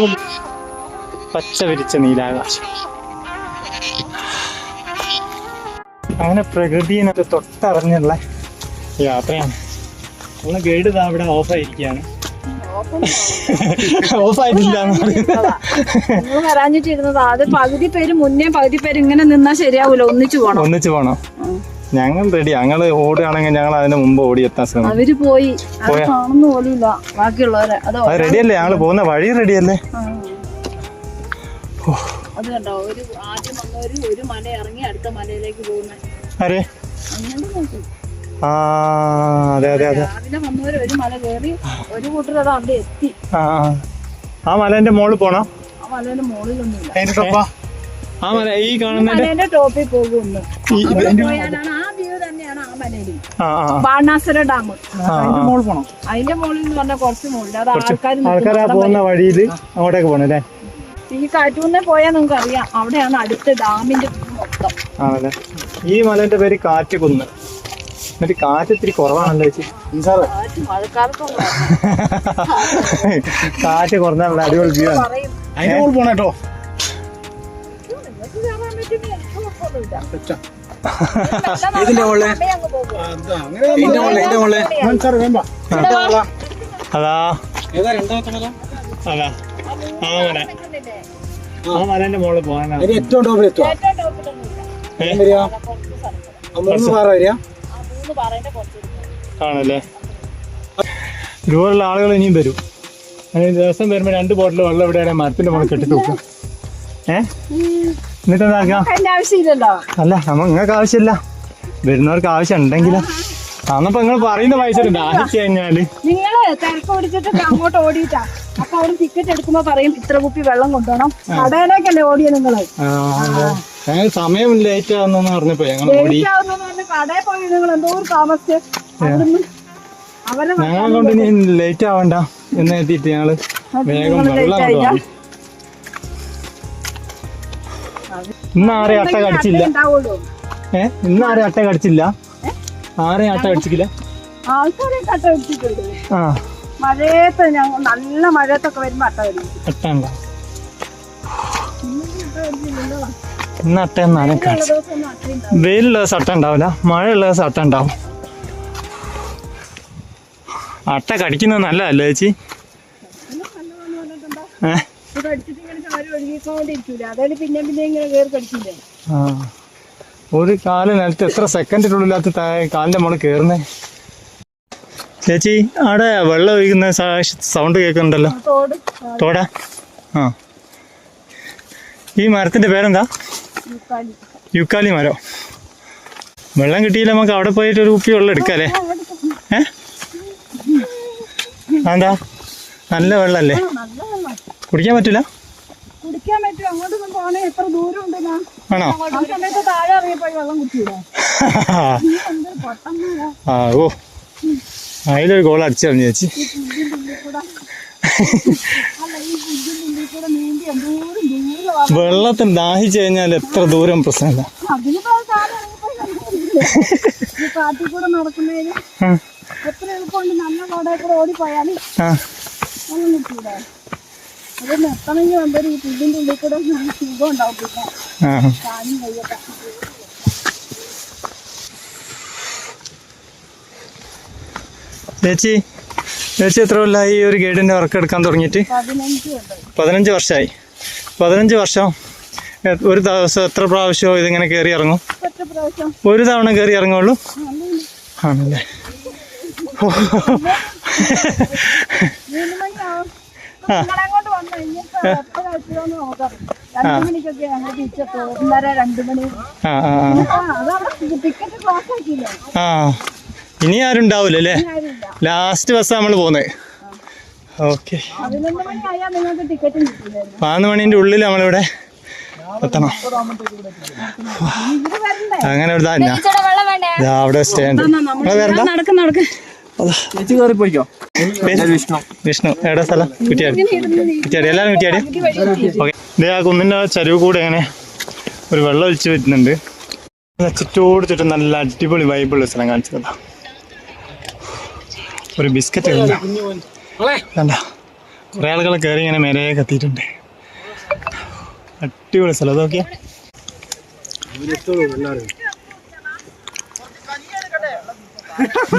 കുടി- പച്ച വിരിച്ച നീലാകാശം. അങ്ങനെ പ്രകൃതിനൊക്കെ തൊട്ടറിഞ്ഞുള്ള യാത്രയാണ്. നമ്മളെ ഗൈഡ് ഇതാ അവിടെ ഓഫായിരിക്കുകയാണ്. ഓഫായിട്ടില്ല. വരാഞ്ഞിട്ടിരുന്നത് അത് പകുതി പേര് മുന്നേ പകുതി പേര് ഇങ്ങനെ നിന്നാ ശരിയാവൂല. ഒന്നിച്ചു പോണം. ഒന്നിച്ചു പോണോ. ഞങ്ങൾ റെഡി ഞങ്ങൾ ഓടുകയാണെങ്കിൽ ഞങ്ങൾ അതിന് മുമ്പ് ഓടി എത്താൻ ശ്രമിക്കും. അവർ പോയി. കാണുന്ന പോലില്ല ബാക്കിയുള്ളവരെ. അതോ റെഡിയല്ലേ ഞങ്ങൾ പോകുന്ന വഴി റെഡിയല്ലേ അത് കണ്ടോ? ഒരു ആദ്യം വന്നവര് ഒരു മല ഇറങ്ങി അടുത്ത മലയിലേക്ക് പോകുന്ന. ആ അതെ അതെ അതെ. രാവിലെ വന്നവര് ഒരു മല കയറി ഒരു കൂട്ടർ അത് അവിടെ എത്തി. ആ ആ. ആ. മലേന്റെ മുകളിൽ പോണോ? ആ അതിന്റെ ടൊപ്പാ ആ മല ഈ മലേന്റെ ടോപ്പിൽ പോകുന്നു. ബാണാസുര ഡാം. അതിന്റെ മുകളിൽ എന്ന് പറഞ്ഞാൽ കുറച്ച് മുകളിൽ അത് ആൾക്കാർ ആൾക്കാരാ പോകുന്ന വഴിയിൽ അങ്ങോട്ടേക്ക് പോണേ അല്ലേ? ഈ കാറ്റൂന്ന് പോയാൽ നിങ്ങൾക്ക് അറിയാം അവിടെയാണ് അടുത്ത ഡാമിന്റെ മൊത്തം. ആണല്ലേ? ഈ മലന്റെ പേര് കാറ്റ് കുന്ന് എന്നിട്ട് കാറ്റ് ഇത്തിരി കുറവാണല്ലോ ചേച്ചി. സാറേ. കാറ്റ് കുറഞ്ഞാൽ അടിപൊളി വ്യൂ ആണ്. പറയും. അതിന്റെ മോൾ പോണം ഇതിന്റെ അങ്ങ് പോകും. അതാ, ഏതാ രണ്ടാമത്തെ മല ആ മല നിൽക്കുന്നില്ലേ? ആ. മലേന്റെ മുകളിൽ പോകാനാ. അതിന് ഏറ്റവും ടോപ്പിൽ എത്തുക മൂന്ന് പാറ വരിക? ആണല്ലേ? ഇതുപോലുള്ള ആളുകൾ ഇനിയും വരും. ദിവസം വരുമ്പോൾ രണ്ട് ബോട്ടിൽ വെള്ളം എവിടെയാണ് മരത്തിന്റെ മോളിൽ കെട്ടിട്ട് തൂക്കും ഏ എന്നിട്ട് എന്താക്കാം അല്ല നമ്മ നിങ്ങൾക്ക് ആവശ്യമില്ല. വരുന്നവർക്ക് ആവശ്യം ഉണ്ടെങ്കിലും അന്നപ്പോ നിങ്ങൾ പറയുന്ന പൈസ ദാഹിച്ചു കഴിഞ്ഞാൽ. നിങ്ങൾ തിരക്ക് പിടിച്ചിട്ട് അങ്ങോട്ട് ഓടിയിട്ടാ. അപ്പൊ അവിടെ ടിക്കറ്റ് എടുക്കുമ്പോ പറയും ഇത്ര കുപ്പി വെള്ളം കൊണ്ടുപോകണം കടയിലേക്കല്ലേ ഓടിയ നിങ്ങൾ. ഞങ്ങൾ സമയം ലേറ്റ് ആവുന്ന പറഞ്ഞപ്പോ ഞങ്ങൾ ഓടി. കടയിൽ പോയി നിങ്ങൾ എന്തോ താമസിച്ച് ഞങ്ങളെ കൊണ്ട് ഇനി ലേറ്റ് ആവണ്ട. എന്ന് എത്തിയിട്ട് ഞങ്ങൾ വേഗം വെള്ളം ഇന്ന് ആരെയും അട്ട കടിച്ചില്ല. ഏ? ഇന്ന് ആരെ അട്ട കടിച്ചില്ല? ആരെ അട്ട കടിച്ചില്ല? ആൾക്കാരെ കട്ട പിടിച്ചിട്ടുണ്ട് ആ. മഴയത്ത് ഞങ്ങൾ നല്ല മഴയത്തൊക്കെ വരുമ്പോ അട്ട വരും അട്ട ഉണ്ടോ? ഇന്ന് അട്ട എന്നാലും കാണിച്ചു വെയിലുള്ള ദിവസം അട്ട ഉണ്ടാവില്ല. മഴയുള്ള ദിവസം അട്ട ഉണ്ടാവും. അട്ട കടിക്കുന്നത് നല്ലതല്ലേ ചേച്ചി ഏ ഇത് കടിച്ചിട്ട് ഇങ്ങനെ ഒഴുകിക്കൊണ്ടിരിക്കൂല അതായത് പിന്നെ പിന്നെ ഇങ്ങനെ കയറി കടിക്കില്ലേ ആ. ഒരു കാൽ നിലത്ത് എത്ര സെക്കൻഡിനുള്ളിലകത്ത് കാലിന്റെ മുകളിൽ കയറുന്നേ ചേച്ചി അവിടെ വെള്ളം ഒഴിക്കുന്ന സൗണ്ട് കേൾക്കുന്നുണ്ടല്ലോ. തോട്. ആ. ഈ മരത്തിന്റെ പേരെന്താ? യുക്കാലി. മരം. വെള്ളം കിട്ടിയില്ല നമുക്ക് അവിടെ പോയിട്ട് ഒരു കുപ്പി വെള്ളം എടുക്കാല്ലേ? ഏ? എന്താ നല്ല വെള്ളമല്ലേ നല്ല കുടിക്കാൻ പറ്റില്ല കുടിക്കാൻ പറ്റും അങ്ങോട്ടൊന്നും പോണേ. എത്ര ദൂരം ഉണ്ട് ആണോ? ആ സമയത്ത് താഴെ ഇറങ്ങിപ്പോയി വെള്ളം കുടിച്ചില്ല ആ ഓ. അതിലൊരു ഗോൾ അടിച്ചറിഞ്ഞു ചേച്ചി. വെള്ളത്തിന് ദാഹിച്ചു കഴിഞ്ഞാൽ എത്ര ദൂരം പ്രശ്നമില്ല. കാട്ടിൽ കൂടെ നടക്കുന്നതിന് എത്ര എളുപ്പമുണ്ട് നല്ല റോഡിൽ കൂടെ ഓടിപ്പോയാൽ നിർത്തണമെങ്കിൽ ഈ ഉള്ളിൽ കൂടെ സുഖം ഉണ്ടാവും പിന്നെ. കയ്യൊക്കെ. ചേച്ചി ചേച്ചി എത്ര കൊല്ലമായി ഈ ഒരു ഗൈഡിന്റെ വർക്ക് എടുക്കാൻ തുടങ്ങിയിട്ട്? പതിനഞ്ച് വർഷമായി. പതിനഞ്ച് വർഷം. ഒരു ദിവസം എത്ര പ്രാവശ്യമോ ഇതിങ്ങനെ കയറി ഇറങ്ങും? പ്രാവശ്യം? ഒരു തവണ കയറി ഇറങ്ങുള്ളൂ? ആണല്ലേ. ആ. ആ. ആ അതവിടെ ടിക്കറ്റ് ക്ലോസ് ആക്കിയില്ലേ ആ ആ ഇനി ആരും ഉണ്ടാവില്ല അല്ലേ? ലാസ്റ്റ് ബസ് നമ്മൾ പോകുന്നത് ഓക്കെ. പതിനൊന്ന് മണി ആയാൽ നിങ്ങൾക്ക് ടിക്കറ്റും കിട്ടില്ലായിരുന്നു. പതിനൊന്ന് മണീന്റെ ഉള്ളിൽ നമ്മളിവിടെ എത്തണം. അങ്ങനെ ഒരു തന്നെ വെള്ളം വേണ്ടേ? അവിടെ സ്റ്റേ ഉണ്ട് നടക്കും നടക്കും. ചേച്ചി വിഷ്ണു. വിഷ്ണു. എവിടെ സ്ഥലം? കുറ്റിയാടി. കുറ്റിയാടി. എല്ലാവരും കുറ്റിയാടി? ഓക്കെ. ഇതേ ആ കുന്നിന്റെ ആ ചരിവ് കൂടെ അങ്ങനെ ഒരു വെള്ളം ഒഴിച്ച് വരുന്നുണ്ട്. ചുറ്റോട് ചുറ്റും നല്ല അടിപൊളി വൈബുള്ള സ്ഥലം കാണിച്ചതാ ഒരു ബിസ്ക്കറ്റ് വേണ്ട കണ്ട? കുറേ ആളുകൾ കയറി ഇങ്ങനെ മേലെ കത്തിയിട്ടുണ്ട്. അടിപൊളി സ്ഥലം. അതൊക്കെ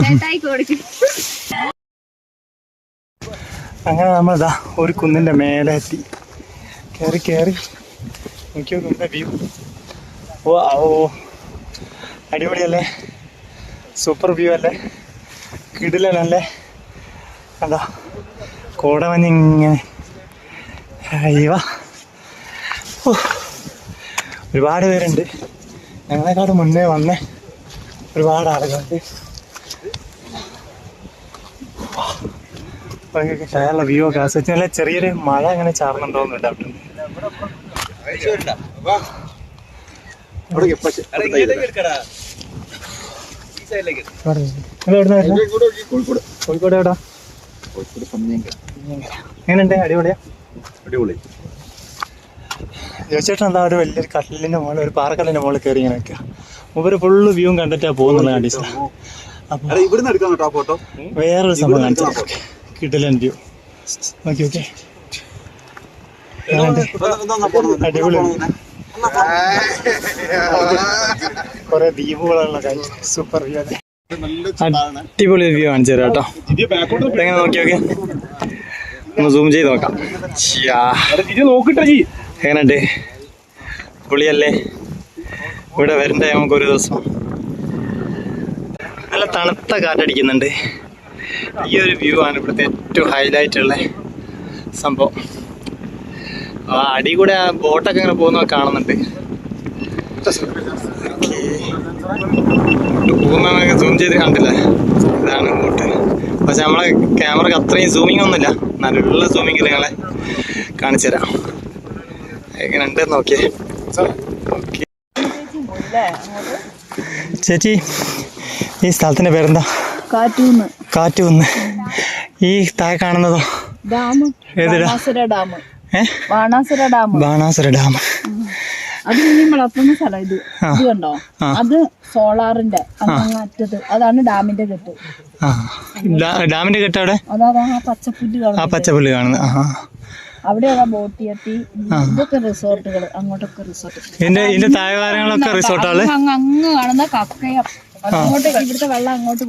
ചേട്ടായി കൊടുക്കും അങ്ങനെ നമ്മളിതാ ഒരു കുന്നിന്റെ മേലെ എത്തി. കയറി കയറി നോക്കി കുന്നിന്റെ വ്യൂ ഓ ഓ. അടിപൊളിയല്ലേ? സൂപ്പർ വ്യൂ അല്ലേ? കിടിലനല്ലേ? അതാ കോടമഞ്ഞ് ഇങ്ങനെ അയ്യവ ഒരുപാട് പേരുണ്ട്. ഞങ്ങളെക്കാട് മുന്നേ വന്നേ ഒരുപാട് ആളുകളുണ്ട്. കേരള വ്യൂ ഒക്കെ ആസ്വദിച്ച് നല്ല ചെറിയൊരു മഴ അങ്ങനെ ചാർന്നുണ്ടോന്ന് ഡൗട്ട് കോഴിക്കോട് എവിടാ? എങ്ങനെയുണ്ട്? അടിപൊളിയാ? അടിപൊളി ജോച്ചേട്ടൻ എന്താ ഒരു വലിയൊരു കട്ടലിന്റെ മുകളിൽ ഒരു പാറക്കല്ലിന്റെ മുകളിൽ കയറി ഇങ്ങനെ നിൽക്കുക. മൂപ്പര് ഫുള്ള് വ്യൂവും കണ്ടിട്ടാ പോകുന്നുള്ള കണ്ടീഷൻ വേറൊരു സംഭവം കാണിച്ചു കിട്ടലൻ വ്യൂ നോക്കി ഓക്കെ അടിപൊളി. കുറെ ദ്വീപുകളുള്ള സൂപ്പർ വ്യൂ അതെ അടിപൊളി വ്യൂ കാണിച്ചു തരാം കേട്ടോ. എങ്ങനെ നോക്കി നോക്കി. ഒന്ന് സൂം ചെയ്ത് നോക്കാം. ശ്യാ. നോക്കിട്ടെ ജി. എങ്ങനെയുണ്ട്? പുളിയല്ലേ? ഇവിടെ വരണ്ടേ നമുക്ക് ഒരു ദിവസം. നല്ല തണുത്ത കാറ്റടിക്കുന്നുണ്ട്. ഈ ഒരു വ്യൂ ആണ് ഇവിടുത്തെ ഏറ്റവും ഹൈലൈറ്റ് ഉള്ള സംഭവം. ആ അടി കൂടെ ആ ബോട്ടൊക്കെ ഇങ്ങനെ പോകുന്ന കാണുന്നുണ്ട്. പോകുന്ന സൂം ചെയ്ത് കണ്ടില്ലേ. ഇതാണ് ബോട്ട് പക്ഷെ നമ്മളെ ക്യാമറക്ക് അത്രയും സൂമിങ് ഒന്നുമില്ല. നല്ല സൂമിങ്ങിൽ നിങ്ങളെ കാണിച്ചു തരാം. എങ്ങനെ ഉണ്ട് നോക്കിയേ ഓക്കെ ചേച്ചി ഈ സ്ഥലത്തിന്റെ പേരെന്താ? കാറ്റൂന്ന്. കാറ്റ് വന്ന് ഈ താഴെ കാണുന്നതോ dam. Dam. Banasura dam. Banasura dam. അത് ഇനി വളർത്തുന്ന സ്ഥലം ഇത്. ഇത് കണ്ടോ? അത് സോളാറിന്റെ അറ്റത്ത് അതാണ് ഡാമിന്റെ കെട്ട്. ഡാമിന്റെ കെട്ട് അവിടെ? അതാ പച്ചപ്പുല്ല് ആ കാണുന്നത് പച്ചപ്പുല്ല് കാണുന്നത്. ആ അവിടെ ബോട്ട് ചട്ടി ഇതൊക്കെ റിസോർട്ടുകൾ അങ്ങോട്ടൊക്കെ റിസോർട്ട്. ഇതിന്റെ താഴ്വാരങ്ങളൊക്കെ അങ്ങ് അങ്ങ് കാണുന്ന കക്കയം. അങ്ങോട്ട് ഇവിടുത്തെ വെള്ളം അങ്ങോട്ട്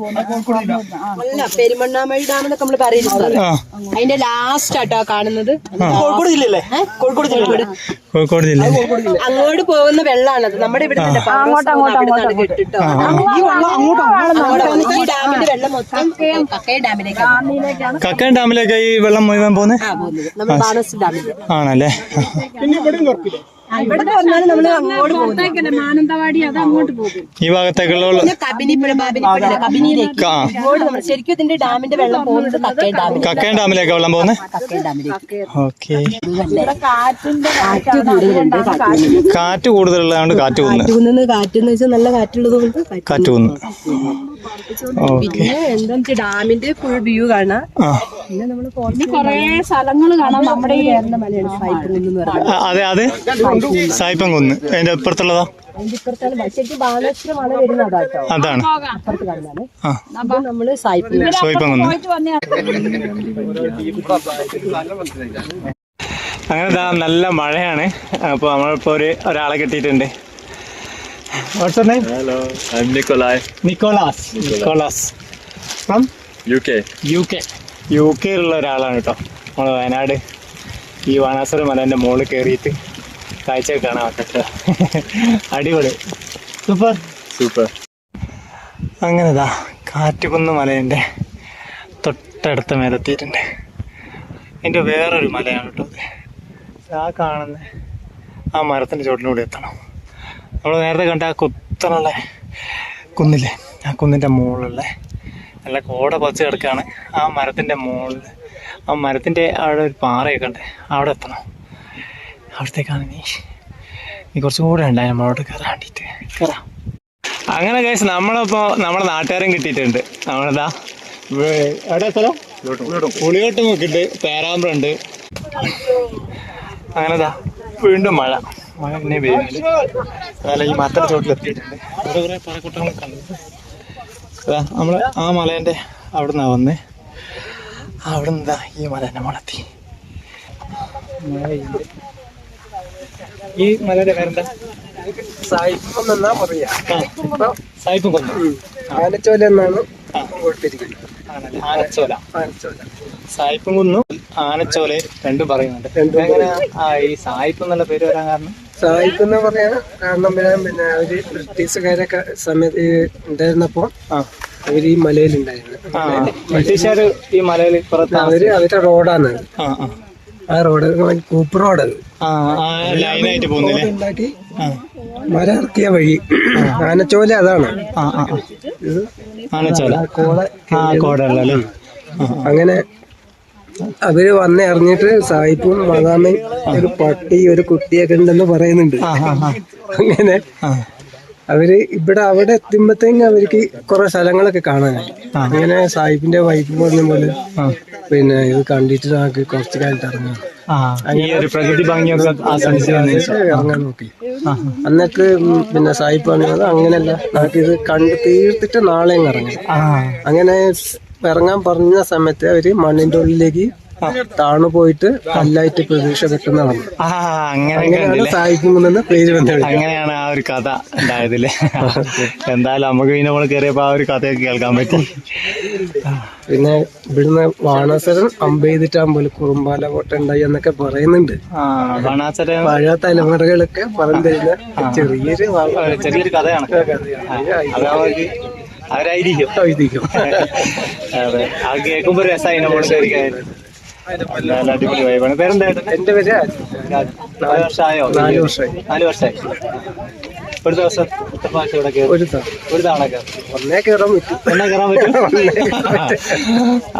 പെരുമണ്ണാമഴി ഡാം നമ്മൾ പറയുന്നത് അതിന്റെ ലാസ്റ്റ് ആട്ടോ കാണുന്നത്. കോഴിക്കോട് ജില്ലയല്ലേ കോഴിക്കോട് ജില്ല കോഴിക്കോട് ജില്ല അങ്ങോട്ട് പോകുന്ന വെള്ളാണത്. നമ്മുടെ ഇവിടെ അങ്ങോട്ട് അങ്ങോട്ട് അങ്ങോട്ട് കിട്ടിട്ടോ ഈ ഡാമിന്റെ വെള്ളം മൊത്തം കക്കയ ഡാമിലേക്കാണ് ഡാമിലേക്ക് ഈ വെള്ളം മുഴുവൻ പോകുന്നത്. ആണല്ലേ? ഇവിടെ നമ്മൾ അങ്ങോട്ട് പോകും. മാനന്തവാടി അത് അങ്ങോട്ട് പോകും. ഈ ഭാഗത്തേക്കുള്ള കബിനിപ്പുഴ ബാബിനിപ്പുഴ കബിനിയിലേക്ക് ഇങ്ങോട്ട് നമ്മൾ ശരിക്കും ഇതിന്റെ ഡാമിന്റെ വെള്ളം പോകുന്നത് കക്കയ ഡാമിൽ കക്കൻ ഡാമിലേക്ക് വെള്ളം പോകുന്നത് കക്കയ ഡാമിലേക്ക്. ഓക്കെ. കാറ്റ് കൂടുതലുള്ളതാണ് കാറ്റ്. കാറ്റ് കൂടുതലുള്ളതുകൊണ്ട് കാറ്റ് കുന്ന് കാറ്റ് കുന്നുന്ന വെച്ചാൽ നല്ല കാറ്റുള്ളത് കൊണ്ട് കാറ്റ് കുന്ന് ഓക്കെ പിന്നെ എന്താ ഡാമിന്റെ ഫുൾ വ്യൂ കാണാം. പിന്നെ നമ്മൾ കുറേ സ്ഥലങ്ങൾ കാണാം നമ്മുടെ ഈ മലയാണ് എന്ന് അതെ അതെ. സായിപ്പം കുന്ന് അതിന്റെ അപ്പുറത്തുള്ളതാ? അതാണ്. സായിപ്പ് കുന്ന് അങ്ങനെ ദാ നല്ല മഴയാണ്. അപ്പോൾ നമ്മളിപ്പോൾ ഒരു ഒരാളെ കിട്ടിയിട്ടുണ്ട്. What's name Hello, I'm Nikolai, Nicholas from UK. U K U കെയിലുള്ള ഒരാളാണ് കേട്ടോ. നമ്മൾ വയനാട്. ഈ വാണാസുര മലേന്റെ മുകളിൽ കയറിയിട്ട്. കാഴ്ച കാണാൻ പറ്റട്ടെ. അടിപൊളി. സൂപ്പർ. സൂപ്പർ. അങ്ങനെ ഇതാ കാറ്റുകുന്ന് മലേന്റെ തൊട്ടടുത്ത മേലെത്തിയിട്ടുണ്ട്. എന്റെ വേറൊരു മലയാണ് കേട്ടോ അത്. ആ കാണുന്ന ആ മരത്തിന്റെ ചോട്ടിലൂടെ എത്തണം. നമ്മൾ നേരത്തെ കണ്ട ആ കുത്തനുള്ള കുന്നില്ലേ? ആ കുന്നിന്റെ മുകളിലുള്ള നല്ല കോട പച്ച കിടക്കുകയാണ് ആ മരത്തിന്റെ മുകളിൽ. ആ മരത്തിന്റെ അവിടെ ഒരു പാറയൊക്കെ ഉണ്ട്. അവിടെ എത്തണം. അവിടത്തേക്കാണ് നീ നീ കുറച്ചും കൂടെ ഉണ്ടായി നമ്മളോട് കയറാൻ വേണ്ടിയിട്ട് അങ്ങനെ കേസ് നമ്മളിപ്പോൾ നമ്മുടെ നാട്ടുകാരൻ കിട്ടിയിട്ടുണ്ട്. നമ്മളിതാ പുളിയോട്ടം സ്ഥലം? ഉണ്ട് നോക്കിയിട്ട് പേരാമ്പ്രുണ്ട്. അങ്ങനെ വീണ്ടും മഴ. മഴ പിന്നെ പെയ്യുന്നുണ്ട്. ഈ മത്തല ചോട്ടിലെത്തിയിട്ടുണ്ട് ഇവിടെ ആ മലേന്റെ അവിടെ വന്നേ. എന്താ ഈ മലേന്റെ മുളത്തി. ഈ മലയുടെ പേരെന്താ? സായിപ്പം എന്നാ പറയാ. സായിപ്പും കൊന്ന. ആനച്ചോല എന്നാണ് ആനച്ചോല. സായിപ്പും കുന്നു. ആനച്ചോല രണ്ടും പറയുന്നുണ്ട്. ഈ സായിപ്പ് എന്നുള്ള പേര് വരാൻ കാരണം? സായിപ്പ് എന്ന് പറയാ കാരണം പിന്നെ പിന്നെ അവർ ബ്രിട്ടീഷുകാരൊക്കെ സമയത്ത് ഉണ്ടായിരുന്നപ്പോ അവർ ഈ മലയിൽ ഉണ്ടായിരുന്നു. ബ്രിട്ടീഷുകാര് ഈ മലയിൽ പുറത്ത് അവർ അവരുടെ റോഡാണ് ആ റോഡ് കൂപ്പ് റോഡ് അത് ആ ആ ലൈനായിട്ട് പോകുന്നില്ലേ? ഉണ്ടാക്കി. ആ. മര ഇറക്കിയ വഴി ആനച്ചോല അതാണ്. ആ ആ ആ. ആനച്ചോല. കോടല്ലേ അങ്ങനെ അവർ വന്ന് അറിഞ്ഞിട്ട് സായിപ്പും മദാമയും ഒരു പട്ടി ഒരു കുട്ടിയൊക്കെ ഉണ്ടെന്ന് പറയുന്നുണ്ട്. അങ്ങനെ അവർ ഇവിടെ അവിടെ എത്തുമ്പത്തേക്കും അവർക്ക് കുറെ സ്ഥലങ്ങളൊക്കെ കാണാനായി. അങ്ങനെ സാഹിബിന്റെ വൈഫ് പറഞ്ഞ പോലെ പിന്നെ ഇത് കണ്ടിട്ട് നമുക്ക് കുറച്ച് കാലത്ത് ഇറങ്ങാം പ്രകൃതി ഭംഗിയൊക്കെ ഇറങ്ങാൻ നോക്കി. അന്നൊക്കെ പിന്നെ സാഹിബ് പറഞ്ഞത് അങ്ങനെയല്ല. നമുക്ക് ഇത് കണ്ട് തീർത്തിട്ട് നാളെയും ഇറങ്ങാം അങ്ങനെ ഇറങ്ങാൻ പറഞ്ഞ സമയത്ത് അവർ മണ്ണിന്റെ ഉള്ളിലേക്ക് താണു പോയിട്ട് കല്ലായിട്ട് പ്രതീക്ഷ കിട്ടുന്നതാണ്. അങ്ങനെയാണ് പേര് അങ്ങനെയാണ് ആ ഒരു കഥ ഉണ്ടായതിൽ. എന്തായാലും നമുക്ക് പിന്നെ നമ്മൾ കയറിയപ്പോ ആ ഒരു കഥയൊക്കെ കേൾക്കാൻ പറ്റി. പിന്നെ ഇവിടുന്ന് വാണാസരൻ അമ്പെയ്തിട്ടാകുമ്പോൾ കുറുമ്പാല കോട്ട ഉണ്ടായി എന്നൊക്കെ പറയുന്നുണ്ട്. പഴയ തലമുറകളൊക്കെ പറഞ്ഞു തരുന്ന ചെറിയൊരു ചെറിയൊരു കഥയാണ്. അവരായിരിക്കും. അതെ. അത് കേൾക്കുമ്പോ രസമായി നമ്മൾ അടിപൊളി വൈബാണ് പേരെന്തായിരുന്നു എന്റെ പേര് നാല് വർഷമായോ? നാല് വർഷമായി. നാല് വർഷമായി. ഒരു ദിവസം എത്ര പ്രാവശ്യം ഇവിടെ കയറും. ഒരു ഒരു തവണ ഒന്നേ കയറാൻ പറ്റും. ഒന്നാ കയറാൻ പറ്റും?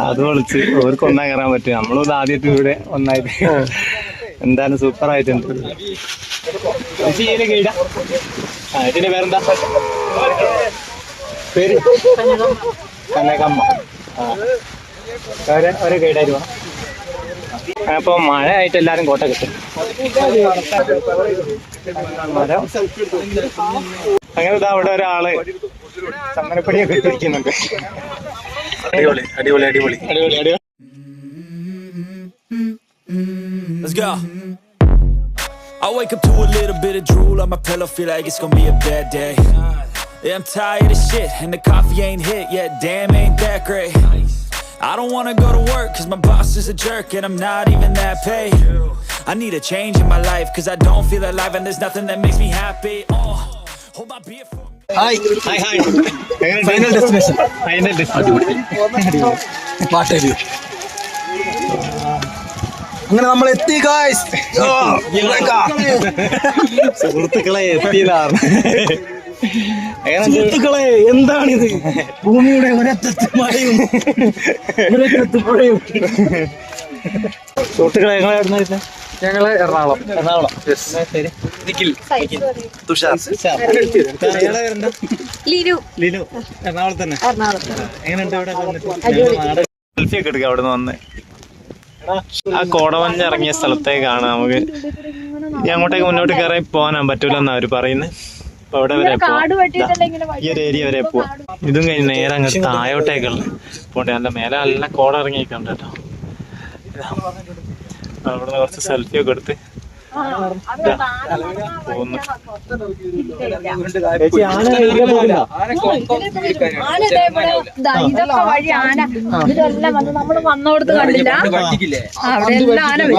അത് വിളിച്ച് അവർക്ക് ഒന്നാ കയറാൻ പറ്റും. നമ്മളും ആദ്യത്തെ ആദ്യമായിട്ട് ഇവിടെ ഒന്നായിട്ട്. എന്തായാലും സൂപ്പർ ആയിട്ടുണ്ട് ഇതിന്റെ പേരെന്താ? പേര്? കനകമ്മ. അവരെ അവരെ ഗൈഡായിട്ട് അപ്പൊ മഴ ആയിട്ട് എല്ലാരും കോട്ട കിട്ടും അങ്ങനെ ഇതാ അവിടെ ഒരാൾ ചന്ദനപ്പടിയൊക്കെ ഇട്ടിരിക്കുന്നുണ്ട് അടിപൊളി അടിപൊളി അടിപൊളി അടിപൊളി അടിപൊളി Let's go. I wake up to a little bit of drool on my pillow, feel like it's gonna be a bad day. Yeah, I'm tired of shit, and the coffee ain't hit yet. Damn, ain't that great. I don't wanna go to work, cause my boss is a jerk, and I'm not even that paid. I need a change in my life, cause I don't feel alive, and there's nothing that makes me happy. Oh, hold my beer for hi hi hi final destination final destination അങ്ങനെ നമ്മൾ എത്തി guys സുഹൃത്തുക്കളെ എത്തിയതാണ് സുഹൃത്തുക്കളെ എന്താണിത്? ഭൂമിയുടെ ഒരറ്റത്ത് മഴയും ഒരറ്റത്ത് പുഴയും. സുഹൃത്തുക്കളെ ഞങ്ങൾ എവിടെ ഞങ്ങൾ എറണാകുളം. എറണാകുളം. തുഷാർ. ലിരു ലിനു. എറണാകുളം തന്നെ എങ്ങനെയുണ്ട് അവിടെ വന്നിട്ട്? സെൽഫി ഒക്കെ എടുക്കാം അവിടെ നിന്ന് വന്ന് ആ കോടവഞ്ഞ് ഇറങ്ങിയ സ്ഥലത്തേക്കാണ് നമുക്ക്. ഞങ്ങോട്ടേക്ക് അങ്ങോട്ടേക്ക് മുന്നോട്ട് കയറി പോകാൻ പറ്റൂലെന്നാ അവർ പറയുന്നത് അവിടെ വരെ ഈ ഒരു ഏരിയ വരെ പോവാം. ഇതും കഴിഞ്ഞ് നേരെ അങ്ങ് തായോട്ടേക്കുള്ള പോട്ടെ നല്ല മേലെ നല്ല കോട ഇറങ്ങി കേട്ടോ. അവിടുന്ന് കുറച്ച് സെൽഫി ഒക്കെ എടുത്ത് ഇതൊക്കെ വഴി ആന ഇതെല്ലാം വന്ന് നമ്മൾ വന്നോടത്ത് കണ്ടില്ല. അവിടെ എല്ലാം ആന വരും.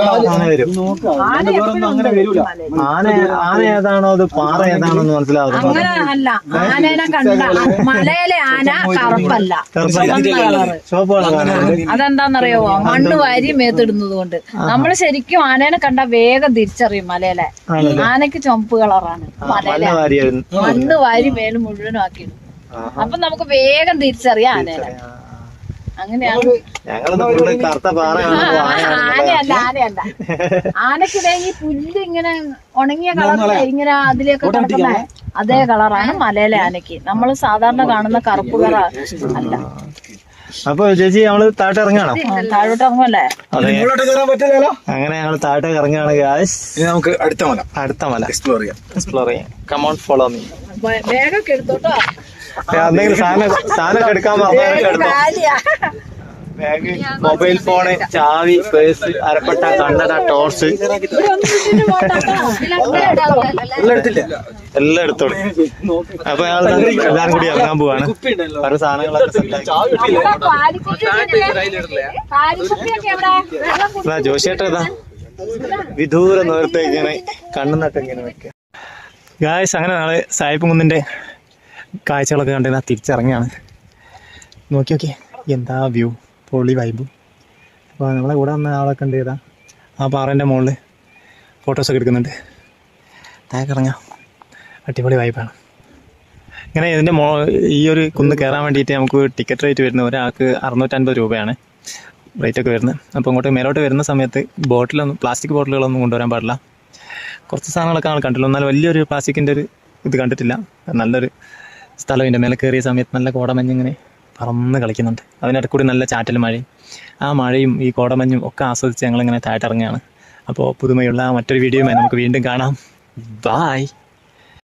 ആന വരും. ആന ആന ആന ഏതാണോ അത് പാറ ഏതാണോ എന്ന് മനസ്സിലാവുന്നു അങ്ങനെ അല്ല ആനേനെ കണ്ട. മലയിലെ ആന കറുപ്പല്ല. അതെന്താന്നറിയോ മണ്ണ് വാരി മേത്തിടുന്നത് കൊണ്ട്. നമ്മൾ ശരിക്കും ആനേനെ കണ്ട വേഗം തിരിച്ചറിയും മലയിലെ ആനക്ക് ചുമപ്പ് കളറാണ്. മലയിലെ. മണ്ണ് വാരി മേൽ മുഴുവനും ആക്കിയിടും. അപ്പൊ നമുക്ക് വേഗം തിരിച്ചറിയാം ആനേനെ. അങ്ങനെയാണ് ആനയല്ല ആനയല്ല. ആനക്കിടെ ഈ പുല്ല് ഇങ്ങനെ ഉണങ്ങിയ കളറിലെ ഇങ്ങനെ അതിലേക്ക് കിടക്കുന്ന അതേ കളറാണ് മലയിലെ ആനയ്ക്ക്. നമ്മൾ സാധാരണ കാണുന്ന കറുപ്പ് കളർ അല്ല. അപ്പൊ ചേച്ചി നമ്മൾ താഴോട്ട് ഇറങ്ങാണോ താഴോട്ട് ഇറങ്ങുമല്ലേ അതെ. കയറാൻ പറ്റില്ലല്ലോ? അങ്ങനെ ഞങ്ങൾ താഴോട്ട് ഇറങ്ങുകയാണ് ഗായ്സ് ഇനി നമുക്ക് അടുത്ത മല. അടുത്ത മല. എക്സ്പ്ലോർ ചെയ്യാം. എക്സ്പ്ലോർ ചെയ്യാം. കമോൺ ഫോളോ മീ എന്തെങ്കിലും സാധനം സാധനം എടുക്കാൻ പറഞ്ഞു മൊബൈൽ ഫോണ് ചാവി പേഴ്സ് അരപ്പട്ട കണ്ണട ടോർച്ച്. എല്ലാം എടുത്തോളൂ അപ്പൊ ഞങ്ങൾ എല്ലാരും കൂടി ഇറങ്ങാൻ പോവാണ് പല സാധനങ്ങളൊക്കെ. ജോഷിയേട്ടാ വിദൂര നേരത്തെ ഇങ്ങനെ കണ്ണു നട്ട് ഇങ്ങനെ വെക്കുക. ഗായ്സ് അങ്ങനെ നാളെ സായിപ്പ് കുന്നിന്റെ കാഴ്ചകളൊക്കെ കണ്ടിരുന്ന തിരിച്ചിറങ്ങിയാണ് നോക്കി നോക്കി എന്താ വ്യൂ പൊളി വൈബ് അപ്പോൾ നമ്മളെ കൂടെ വന്ന ആളൊക്കെ ഉണ്ട് ചെയ്താൽ ആ പാറേന്റെ മുകളിൽ ഫോട്ടോസൊക്കെ എടുക്കുന്നുണ്ട്. താഴേക്ക് ഇറങ്ങാം അടിപൊളി വൈബാണ് ഇങ്ങനെ ഇതിന്റെ മോ ഈ ഒരു കുന്ന് കയറാൻ വേണ്ടിയിട്ട് നമുക്ക് ടിക്കറ്റ് റേറ്റ് വരുന്നത് ഒരാൾക്ക് അറുന്നൂറ്റൻപത് രൂപയാണ് റേറ്റ് ഒക്കെ വരുന്നത്. അപ്പോൾ ഇങ്ങോട്ട് മേലോട്ട് വരുന്ന സമയത്ത് ബോട്ടിലൊന്നും പ്ലാസ്റ്റിക് ബോട്ടിലുകളൊന്നും കൊണ്ടുവരാൻ പാടില്ല. കുറച്ച് സാധനങ്ങളൊക്കെ നമ്മൾ കണ്ടില്ല എന്നാൽ വലിയൊരു പ്ലാസ്റ്റിക്കിന്റെ ഒരു ഇത് കണ്ടിട്ടില്ല. നല്ലൊരു സ്ഥലം ഇതിന്റെ മേലെ കയറിയ സമയത്ത് നല്ല കോടമഞ്ഞ് ഇങ്ങനെ പറന്ന് കളിക്കുന്നുണ്ട്. അതിനിടയ്ക്ക് കൂടി നല്ല ചാറ്റൽ മഴയും. ആ മഴയും ഈ കോടമഞ്ഞും ഒക്കെ ആസ്വദിച്ച് ഞങ്ങളിങ്ങനെ താഴ്ത്തിറങ്ങുകയാണ് അപ്പോൾ പുതുമയുള്ള മറ്റൊരു വീഡിയോയുമായി നമുക്ക് വീണ്ടും കാണാം. ബായ്